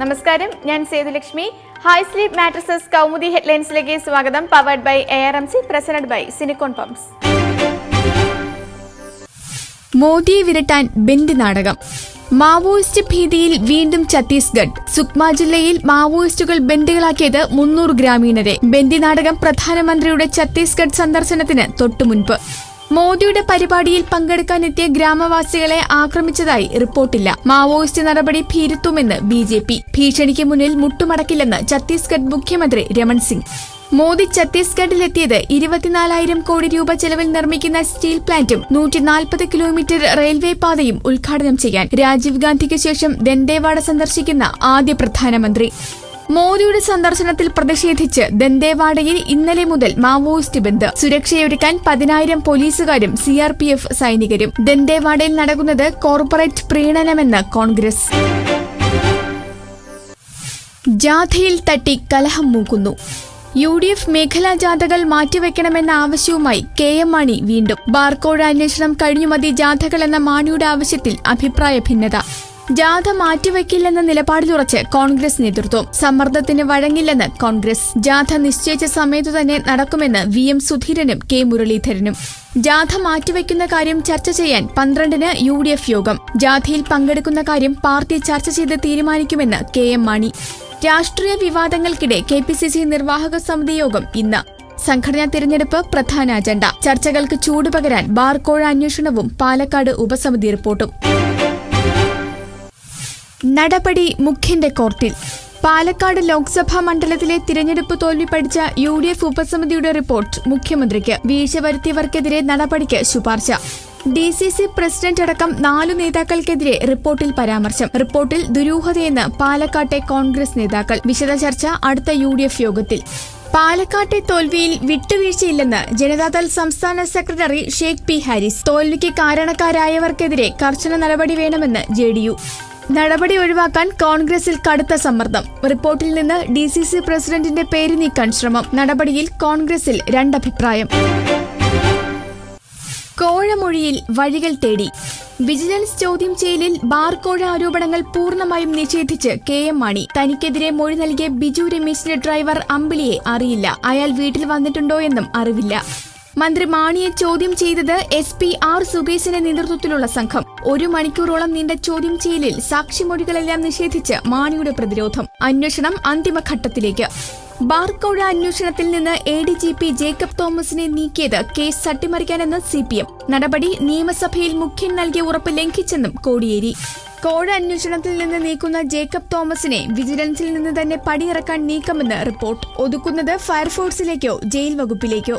നമസ്കാരം. ഞാൻ Sethulakshmi. High sleep mattresses Kaumudi ഹെഡ്ലൈൻസിലേക്ക് സ്വാഗതം. Powered by A R M C presented by Cinicon pumps മോദിയെ വിരട്ടാൻ ബെന്റ് നാടകം. മാവോയിസ്റ്റ് ഭീതിയിൽ വീണ്ടും ഛത്തീസ്ഗഡ്. സുക്മ ജില്ലയിൽ മാവോയിസ്റ്റുകൾ ബന്ദികളാക്കിയത് മുന്നൂറ് ഗ്രാമീണരെ. ബന്ദി നാടകം പ്രധാനമന്ത്രിയുടെ ഛത്തീസ്ഗഡ് സന്ദർശനത്തിന് തൊട്ടുമുൻപ്. മോദിയുടെ പരിപാടിയിൽ പങ്കെടുക്കാനെത്തിയ ഗ്രാമവാസികളെ ആക്രമിച്ചതായി റിപ്പോർട്ടില്ല. മാവോയിസ്റ്റ് നടപടി ഭീരുത്വമെന്ന് ബി ജെ പി. ഭീഷണിക്ക് മുന്നിൽ മുട്ടുമടക്കില്ലെന്ന് ഛത്തീസ്ഗഡ് മുഖ്യമന്ത്രി രമൺ സിംഗ്. മോദി ഛത്തീസ്ഗഡിലെത്തിയത് ഇരുപത്തിനാലായിരം കോടി രൂപ ചെലവിൽ നിർമ്മിക്കുന്ന സ്റ്റീൽ പ്ലാന്റും നൂറ്റി നാൽപ്പത് കിലോമീറ്റർ റെയിൽവേ പാതയും ഉദ്ഘാടനം ചെയ്യാൻ രാജീവ് ഗാന്ധിക്ക് ശേഷം ദന്തേവാഡ സന്ദർശിക്കുന്ന ആദ്യ പ്രധാനമന്ത്രി. മോദിയുടെ സന്ദർശനത്തിൽ പ്രതിഷേധിച്ച് ദന്തേവാഡയിൽ ഇന്നലെ മുതൽ മാവോയിസ്റ്റ് ബന്ദ്. സുരക്ഷയൊരുക്കാൻ പതിനായിരം പോലീസുകാരും സിആർപിഎഫ് സൈനികരും. ദന്തേവാഡയിൽ നടക്കുന്നത് കോർപ്പറേറ്റ് പ്രീണനമെന്ന് കോൺഗ്രസ്. ജാഥയിൽ തട്ടി കലഹം മൂക്കുന്നു. യു ഡി എഫ് മേഖലാ ജാഥകൾ മാറ്റിവെക്കണമെന്ന ആവശ്യവുമായി കെ എം മാണി വീണ്ടും. ബാർക്കോഴ അന്വേഷണം കഴിഞ്ഞു മതി ജാഥകൾ എന്ന മാണിയുടെ ആവശ്യത്തിൽ അഭിപ്രായ ഭിന്നത. ജാഥ മാറ്റിവെക്കില്ലെന്ന നിലപാടിലുറച്ച് കോൺഗ്രസ് നേതൃത്വം സമ്മർദ്ദത്തിന് വഴങ്ങില്ലെന്ന് കോൺഗ്രസ്. ജാഥ നിശ്ചയിച്ച സമയത്തു തന്നെ നടക്കുമെന്ന് വി എം സുധീരനും കെ മുരളീധരനും. ജാഥ മാറ്റിവെക്കുന്ന കാര്യം ചർച്ച ചെയ്യാൻ പന്ത്രണ്ടിന് യു ഡി എഫ് യോഗം. ജാഥയിൽ പങ്കെടുക്കുന്ന കാര്യം പാർട്ടി ചർച്ച ചെയ്ത് തീരുമാനിക്കുമെന്ന് കെ എം മാണി. രാഷ്ട്രീയ വിവാദങ്ങൾക്കിടെ കെ പി സി സി നിർവാഹക സമിതി യോഗം ഇന്ന്. സംഘടനാ തിരഞ്ഞെടുപ്പ് പ്രധാന അജണ്ട. ചർച്ചകൾക്ക് ചൂടുപകരാൻ ബാർക്കോഴ അന്വേഷണവും പാലക്കാട് ഉപസമിതി റിപ്പോർട്ടും. നടപടി മുഖ്യന്റെ കോർട്ടിൽ. പാലക്കാട് ലോക്സഭാ മണ്ഡലത്തിലെ തിരഞ്ഞെടുപ്പ് തോൽവി പഠിച്ച യു ഡി എഫ് ഉപസമിതിയുടെ റിപ്പോർട്ട് മുഖ്യമന്ത്രിക്ക് വീഴ്ച വരുത്തിയവർക്കെതിരെ നടപടിക്ക് ശുപാർശ. ഡി സി സി പ്രസിഡന്റ് അടക്കം നാലു നേതാക്കൾക്കെതിരെ റിപ്പോർട്ടിൽ പരാമർശം. റിപ്പോർട്ടിൽ ദുരൂഹതയെന്ന് പാലക്കാട്ടെ കോൺഗ്രസ് നേതാക്കൾ. വിശദ ചർച്ച അടുത്ത യു ഡി എഫ് യോഗത്തിൽ. പാലക്കാട്ടെ തോൽവിയിൽ വിട്ടുവീഴ്ചയില്ലെന്ന് ജനതാദൾ സംസ്ഥാന സെക്രട്ടറി ഷേഖ് പി ഹാരിസ്. തോൽവിക്ക് കാരണക്കാരായവർക്കെതിരെ കർശന നടപടി വേണമെന്ന് ജെ നടപടി ഒഴിവാക്കാൻ കോൺഗ്രസിൽ കടുത്ത സമ്മർദ്ദം. റിപ്പോർട്ടിൽ നിന്ന് ഡി സി സി പ്രസിഡന്റിന്റെ പേര് നീക്കാൻ ശ്രമം. നടപടിയിൽ കോൺഗ്രസിൽ രണ്ടഭിപ്രായം. കോഴമൊഴിയിൽ വഴികൾ തേടി. വിജിലൻസ് ചോദ്യം ചെയ്യലിൽ ബാർകോഴ ആരോപണങ്ങൾ പൂർണമായും നിഷേധിച്ച് കെ എം മാണി. തനിക്കെതിരെ മൊഴി നൽകിയ ബിജു രമേശിന്റെ ഡ്രൈവർ അമ്പിളിയെ അറിയില്ല. അയാൾ വീട്ടിൽ വന്നിട്ടുണ്ടോ എന്നും അറിവില്ല. മന്ത്രി മാണിയെ ചോദ്യം ചെയ്തത് എസ് പി ആർ സുകേശിന്റെ നേതൃത്വത്തിലുള്ള സംഘം. ഒരു മണിക്കൂറോളം നീണ്ട ചോദ്യം ചെയ്യലിൽ സാക്ഷിമൊഴികളെല്ലാം നിഷേധിച്ച് മാണിയുടെ പ്രതിരോധം. അന്വേഷണം അന്തിമഘട്ടത്തിലേക്ക്. ബാർക്കോഴ അന്വേഷണത്തിൽ നിന്ന് A D G P Jacob തോമസിനെ നീക്കിയത് കേസ് തട്ടിമറിക്കാനെന്ന് സി പി എം. നടപടി നിയമസഭയിൽ മുഖ്യൻ നൽകിയ ഉറപ്പ് ലംഘിച്ചെന്നും കോടിയേരി. കോഴ അന്വേഷണത്തിൽ നിന്ന് നീക്കുന്ന ജേക്കബ് തോമസിനെ വിജിലൻസിൽ നിന്ന് തന്നെ പടിയിറക്കാൻ നീക്കമെന്ന് റിപ്പോർട്ട്. ഒതുക്കുന്നത് ഫയർഫോഴ്സിലേക്കോ ജയിൽ വകുപ്പിലേക്കോ.